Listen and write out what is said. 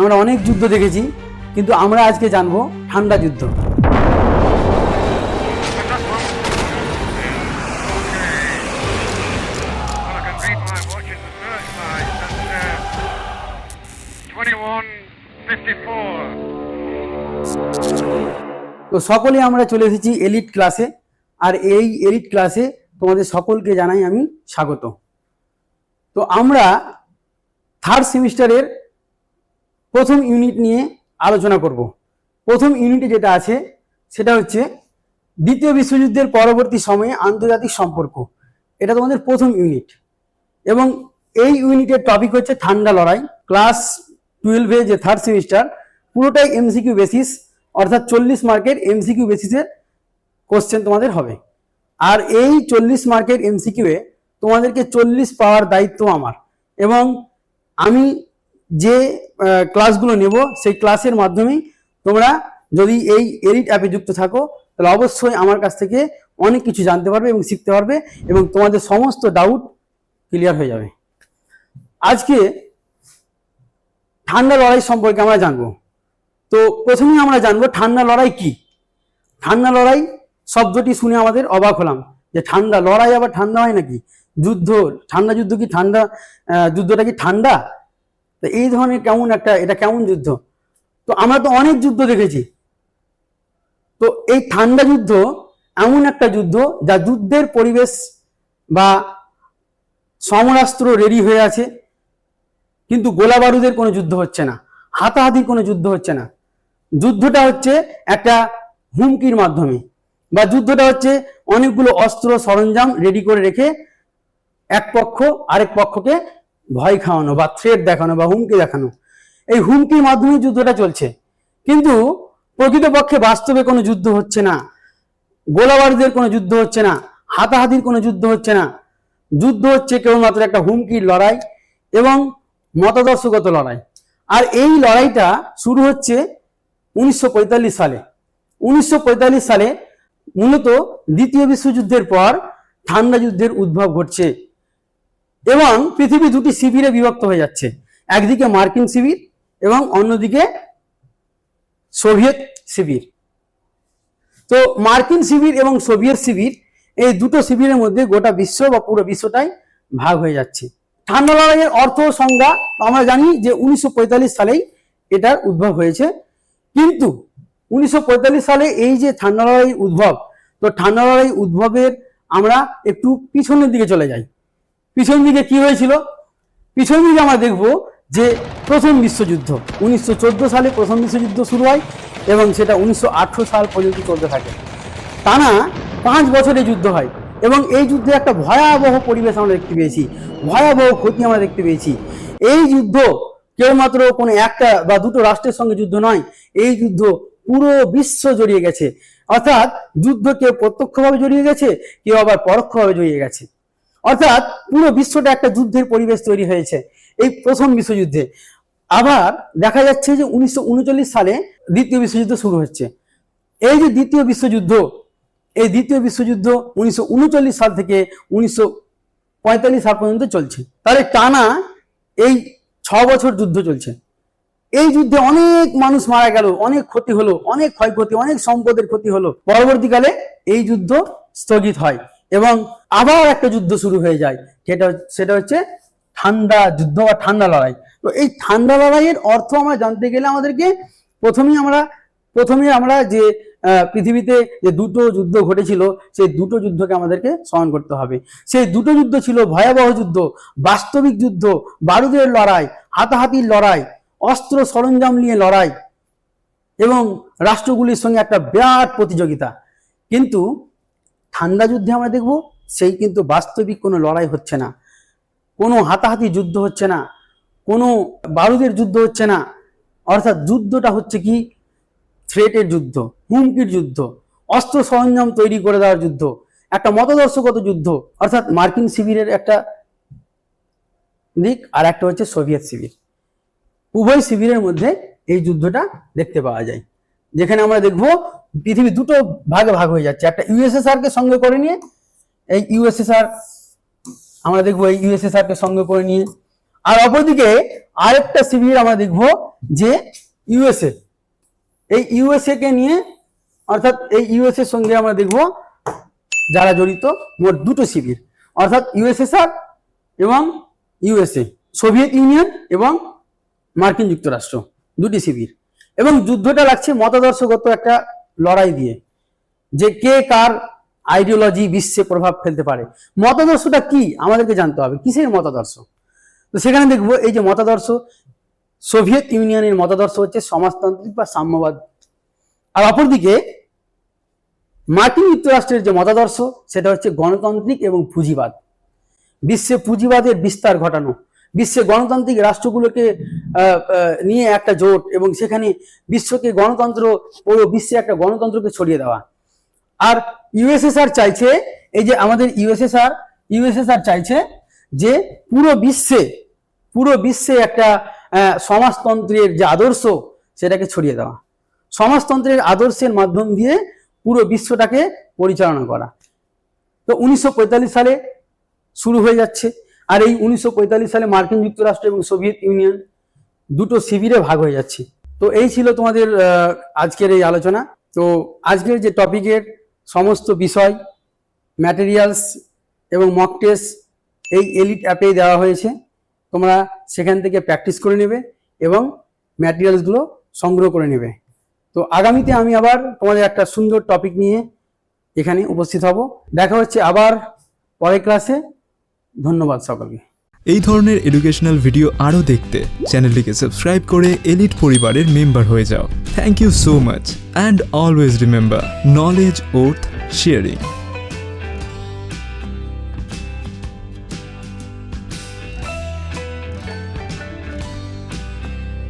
আমরা অনেক যুদ্ধ দেখেছি কিন্তু আমরা আজকে জানব ঠান্ডা যুদ্ধ Well, I can read my watch in the searchlight. That's 2154. তো সকলে আমরা চলে এসেছি এলিট ক্লাসে আর এই এলিট ক্লাসে তোমাদের সকলকে জানাই আমি স্বাগত তো আমরা থার্ড সেমিস্টারের প্রথম ইউনিট নিয়ে আলোচনা করব। প্রথম ইউনিটে যেটা আছে, সেটা হচ্ছে দ্বিতীয় বিশ্বযুদ্ধের পরবর্তী সময়ে আন্তর্জাতিক সম্পর্ক। এটা তোমাদের প্রথম ইউনিট এবং এই ইউনিটের টপিক হচ্ছে ঠান্ডা লড়াই। ক্লাস টুয়েলভে যে থার্ড সেমিস্টার পুরোটাই এমসিকিউ বেসিস অর্থাৎ চল্লিশ মার্কের এমসিকিউ বেসিসের কোশ্চেন তোমাদের হবে। আর এই চল্লিশ মার্কের এমসিকিউ এ তোমাদেরকে চল্লিশ পাওয়ার দায়িত্ব আমার। এবং আমি যে ক্লাসগুলো নেব, সেই ক্লাসের মাধ্যমেই তোমরা যদি এই এরিট অ্যাপে যুক্ত থাকো, তাহলে অবশ্যই আমার কাছ থেকে অনেক কিছু জানতে পারবে এবং শিখতে পারবে এবং তোমাদের সমস্ত ডাউট ক্লিয়ার হয়ে যাবে। আজকে ঠান্ডা লড়াই সম্পর্কে আমরা জানব। তো প্রথমেই আমরা জানব ঠান্ডা লড়াই কি? ঠান্ডা লড়াই শব্দটি শুনে আমাদের অবাক হলাম যে ঠান্ডা লড়াই আবার ঠান্ডা হয় নাকি? যুদ্ধ, ঠান্ডা যুদ্ধ কি ঠান্ডা যুদ্ধটা কি ঠান্ডা? তো এই ধরনের কেমন একটা, এটা কেমন যুদ্ধ? তো আমরা তো অনেক যুদ্ধ দেখেছি। তো এই ঠান্ডা যুদ্ধ এমন একটা যুদ্ধ যা যুদ্ধের পরিবেশ বা সমরাস্ত্র রেডি হয়ে আছে। কিন্তু গোলা বারুদের কোনো যুদ্ধ হচ্ছে না। হাতাহাতির কোনো যুদ্ধ হচ্ছে না। যুদ্ধটা হচ্ছে একটা হুমকির মাধ্যমে। বা যুদ্ধটা হচ্ছে অনেকগুলো অস্ত্র সরঞ্জাম রেডি করে রেখে এক পক্ষ আরেক পক্ষকে ভয় খাওয়ানো বা থ্রেট দেখানো বা হুমকি দেখানো। এই হুমকির মাধ্যমে যুদ্ধটা চলছে। কিন্তু প্রকৃতপক্ষে বাস্তবে কোনো যুদ্ধ হচ্ছে না। গোলাবারুদের কোনো যুদ্ধ হচ্ছে না। হাতাহাতির কোনো যুদ্ধ হচ্ছে না। যুদ্ধ হচ্ছে কেবলমাত্র একটা হুমকির লড়াই এবং মতাদর্শগত লড়াই। আর এই লড়াইটা শুরু হচ্ছে উনিশশো পঁয়তাল্লিশ সালে। উনিশশো পঁয়তাল্লিশ সালে মূলত দ্বিতীয় বিশ্বযুদ্ধের পর ঠান্ডা যুদ্ধের উদ্ভব ঘটছে। এবং পৃথিবী দুটি শিবিরে বিভক্ত হয়ে যাচ্ছে। একদিকে মার্কিন শিবির এবং অন্যদিকে সোভিয়েত শিবির। তো মার্কিন শিবির এবং সোভিয়েত শিবির এই দুটো শিবিরের মধ্যে গোটা বিশ্ব বা পুরো বিশ্বটাই ভাগ হয়ে যাচ্ছে। ঠান্ডা লড়াইয়ের অর্থ সংজ্ঞা আমরা জানি যে উনিশশো পঁয়তাল্লিশ সালেই এটার উদ্ভব হয়েছে। কিন্তু উনিশশো পঁয়তাল্লিশ সালে এই যে ঠান্ডা লড়াই উদ্ভব, তো ঠান্ডা লড়াই উদ্ভবের আমরা একটু পিছনের দিকে চলে যাই। পিছন দিকে কি হয়েছিল? পিছন দিকে আমরা দেখব যে প্রথম বিশ্বযুদ্ধ, উনিশশো চোদ্দ সালে প্রথম বিশ্বযুদ্ধ শুরু হয় এবং সেটা উনিশশো আঠেরো সাল পর্যন্ত চলতে থাকে। টানা পাঁচ বছরে যুদ্ধ হয় এবং এই যুদ্ধে একটা ভয়াবহ পরিবেশ আমরা দেখতে পেয়েছি। ভয়াবহ ক্ষতি আমরা দেখতে পেয়েছি। এই যুদ্ধ কেবলমাত্র কোনো একটা বা দুটো রাষ্ট্রের সঙ্গে যুদ্ধ নয়, এই যুদ্ধ পুরো বিশ্ব জড়িয়ে গেছে। অর্থাৎ যুদ্ধ কেউ প্রত্যক্ষভাবে জড়িয়ে গেছে, কেউ আবার পরোক্ষভাবে জড়িয়ে গেছে। অর্থাৎ পুরো বিশ্বটা একটা যুদ্ধের পরিবেশ তৈরি হয়েছে, এই প্রথম বিশ্বযুদ্ধে। আবার দেখা যাচ্ছে যে উনিশশো উনচল্লিশ সালে দ্বিতীয় বিশ্বযুদ্ধ শুরু হচ্ছে। এই যে দ্বিতীয় বিশ্বযুদ্ধ, এই দ্বিতীয় বিশ্বযুদ্ধ উনিশশো উনচল্লিশ সাল থেকে উনিশশো পঁয়তাল্লিশ সাল পর্যন্ত চলছে। তাহলে টানা এই ছ বছর যুদ্ধ চলছে। এই যুদ্ধে অনেক মানুষ মারা গেল, অনেক ক্ষতি হলো, অনেক ক্ষয়ক্ষতি, অনেক সম্পদের ক্ষতি হলো। পরবর্তীকালে এই যুদ্ধ স্থগিত হয়। এবং আবার একটা যুদ্ধ শুরু হয়ে যায়। সেটা সেটা হচ্ছে ঠান্ডা যুদ্ধ বা ঠান্ডা লড়াই। তো এই ঠান্ডা লড়াইয়ের অর্থ আমরা জানতে গেলে আমাদেরকে প্রথমেই আমরা প্রথমে আমরা যে পৃথিবীতে যে দুটো যুদ্ধ ঘটেছিল, সেই দুটো যুদ্ধকে আমাদেরকে স্মরণ করতে হবে। সেই দুটো যুদ্ধ ছিল ভয়াবহ যুদ্ধ, বাস্তবিক যুদ্ধ, বারুদের লড়াই, হাতাহাতির লড়াই, অস্ত্র সরঞ্জাম নিয়ে লড়াই এবং রাষ্ট্রগুলির সঙ্গে একটা বিরাট প্রতিযোগিতা। কিন্তু ঠান্ডা যুদ্ধে আমরা দেখব, সেই কিন্তু বাস্তবিক কোনো লড়াই হচ্ছে না। কোনো হাতাহাতি যুদ্ধ হচ্ছে না, কোনো বারুদের যুদ্ধ হচ্ছে না। অর্থাৎ যুদ্ধটা হচ্ছে কি? থ্রেটের যুদ্ধ, হুমকির যুদ্ধ, অস্ত্র সরঞ্জাম তৈরি করে দেওয়ার যুদ্ধ, একটা মতদর্শগত যুদ্ধ, অর্থাৎ মার্কিন শিবিরের একটা দিক আর একটা হচ্ছে সোভিয়েত শিবির। উভয় শিবিরের মধ্যে এই যুদ্ধটা দেখতে পাওয়া যায়। যেখানে আমরা দেখব পৃথিবী দুটো ভাগে ভাগ হয়ে যাচ্ছে। একটা ইউএসএসআর কে সঙ্গে করে নিয়ে, এই ইউএসএসআর আমরা দেখব এই ইউএসএসআর কে সঙ্গে করে নিয়ে। আর অপরদিকে আরেকটা শিবির আমরা দেখব যে ইউএসএ এই ইউএসএ কে নিয়ে, অর্থাৎ এই ইউএসএ সঙ্গে আমরা দেখব যারা জড়িত, মোট দুটো শিবির, অর্থাৎ ইউএসএসআর এবং ইউএসএ সোভিয়েত ইউনিয়ন এবং মার্কিন যুক্তরাষ্ট্র, দুটি শিবির। এবং যুদ্ধটা লাগছে মতাদর্শগত একটা লড়াই দিয়ে, যে কে কার আইডিওলজি বিশ্বে প্রভাব ফেলতে পারে। মতাদর্শটা কি? আমাদেরকে জানতে হবে। কিসের মতাদর্শ? তো সেখানে দেখব, এই যে মতাদর্শ, সোভিয়েত ইউনিয়নের মতাদর্শ হচ্ছে সমাজতান্ত্রিক বা সাম্যবাদ। আর অপরদিকে, মার্কিন যুক্তরাষ্ট্রের যে মতাদর্শ, সেটা হচ্ছে গণতান্ত্রিক এবং পুঁজিবাদ। বিশ্বে পুঁজিবাদের বিস্তার ঘটানো। বিশ্বে গণতান্ত্রিক রাষ্ট্রগুলোকে নিয়ে একটা জোট এবং সেখানে বিশ্বকে গণতন্ত্র পুরো বিশ্বে একটা গণতন্ত্রকে ছড়িয়ে দেওয়া। আর ইউএসএসআর চাইছে, এই যে আমাদের ইউএসএসআর ইউএসএসআর চাইছে যে পুরো বিশ্বে পুরো বিশ্বে একটা সমাজতন্ত্রের যে আদর্শ, সেটাকে ছড়িয়ে দেওয়া। সমাজতন্ত্রের আদর্শের মাধ্যম দিয়ে পুরো বিশ্বটাকে পরিচালনা করা। তো উনিশশো পঁয়তাল্লিশ সালে শুরু হয়ে যাচ্ছে। আর এই উনিশশো পঁয়তাল্লিশ সালে মার্কিন যুক্তরাষ্ট্র এবং সোভিয়েত ইউনিয়ন দুটো শিবিরে ভাগ হয়ে যাচ্ছে। তো এই ছিল তোমাদের আজকের এই আলোচনা। তো আজকের যে টপিকের সমস্ত বিষয় ম্যাটেরিয়ালস এবং মক টেস্ট এই এলিট অ্যাপেই দেওয়া হয়েছে। তোমরা সেখান থেকে প্র্যাকটিস করে নেবে এবং ম্যাটেরিয়ালসগুলো সংগ্রহ করে নেবে। তো আগামীতে আমি আবার তোমাদের একটা সুন্দর টপিক নিয়ে এখানে উপস্থিত হব। দেখা হচ্ছে আবার পরের ক্লাসে ধন্যবাদ সকলকে। এই ধরনের এডুকেশনাল ভিডিও আরও দেখতে চ্যানেলটিকে সাবস্ক্রাইব করে এলিট পরিবারের মেম্বার হয়ে যাও। Thank you so much and always remember knowledge worth sharing